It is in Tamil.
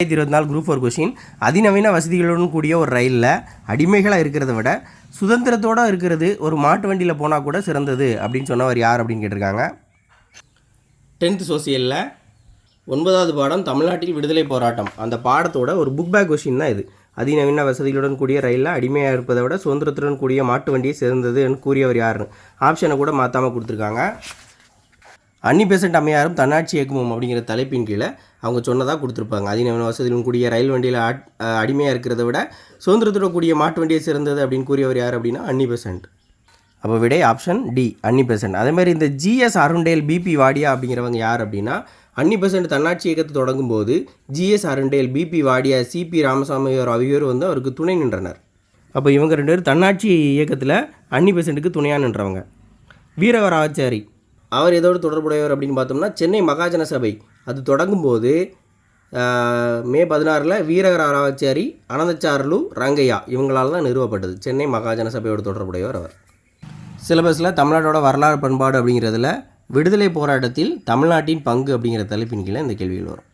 ரெண்டாயிரத்தி இருபத்தி நாலு குரூப் ஒரு கொஷின் அதிநவீன வசதிகளுடன் கூடிய ஒரு ரயிலில் அடிமைகளாக இருக்கிறத விட சுதந்திரத்தோடு இருக்கிறது ஒரு மாட்டு வண்டியில் போனால் கூட சிறந்தது அப்படின்னு சொன்னவர் யார் அப்படின்னு கேட்டிருக்காங்க. டென்த்து சோசியலில் ஒன்பதாவது பாடம் தமிழ்நாட்டில் விடுதலை போராட்டம். அந்த பாடத்தோட ஒரு புக் பேக் கொஷின் தான் இது. அதிநவீன வசதிகளுடன் கூடிய ரயிலில் அடிமையாக இருப்பதை விட சுதந்திரத்துடன் கூடிய மாட்டு வண்டியை சிறந்ததுன்னு கூறியவர் யாருன்னு ஆப்ஷனை கூட மாற்றாமல் கொடுத்துருக்காங்க. அன்னி பெசன்ட் அம்மையாரும் தன்னாட்சி இயக்கமும் அப்படிங்கிற தலைப்பின் கீழே அவங்க சொன்னதாக கொடுத்துருப்பாங்க. அதிநவீன வசதியிலும் கூடிய ரயில் வண்டியில் அடிமையாக இருக்கிறத விட சுதந்திரத்துடன் கூடிய மாட்டு வண்டியை சிறந்தது அப்படின்னு கூறியவர் யார் அப்படின்னா அன்னி பெசன்ட் அப்போ விடை ஆப்ஷன் டி அன்னி பெசன்ட் அதே மாதிரி இந்த ஜிஎஸ் அருண்டேல் பிபி வாடியா அப்படிங்கிறவங்க யார் அப்படின்னா அன்னி பெசன்ட் தன்னாட்சி இயக்கத்தை தொடங்கும் போது G S Arundale B P Wadia C P Ramasamy ஆகியோர் வந்து அவருக்கு துணை நின்றனர். அப்போ இவங்க ரெண்டு பேரும் தன்னாட்சி இயக்கத்தில் அன்னி பெசன்ட்டுக்கு துணையாக நின்றவங்க. வீரவராச்சாரி அவர் எதோடு தொடர்புடையவர் அப்படின்னு பார்த்தோம்னா சென்னை மகாஜன சபை. அது தொடங்கும்போது போது மே பதினாறில் வீரராச்சாரி அனந்தச்சார்லு ரங்கையா இவங்களால் தான் நிறுவப்பட்டது. சென்னை மகாஜன சபையோடு தொடர்புடையவர் அவர். சிலபஸில் தமிழ்நாட்டோட வரலாறு பண்பாடு அப்படிங்கிறதுல விடுதலை போராட்டத்தில் தமிழ்நாட்டின் பங்கு அப்படிங்கிற தலைப்பின் கீழே இந்த கேள்விகள் வரும்.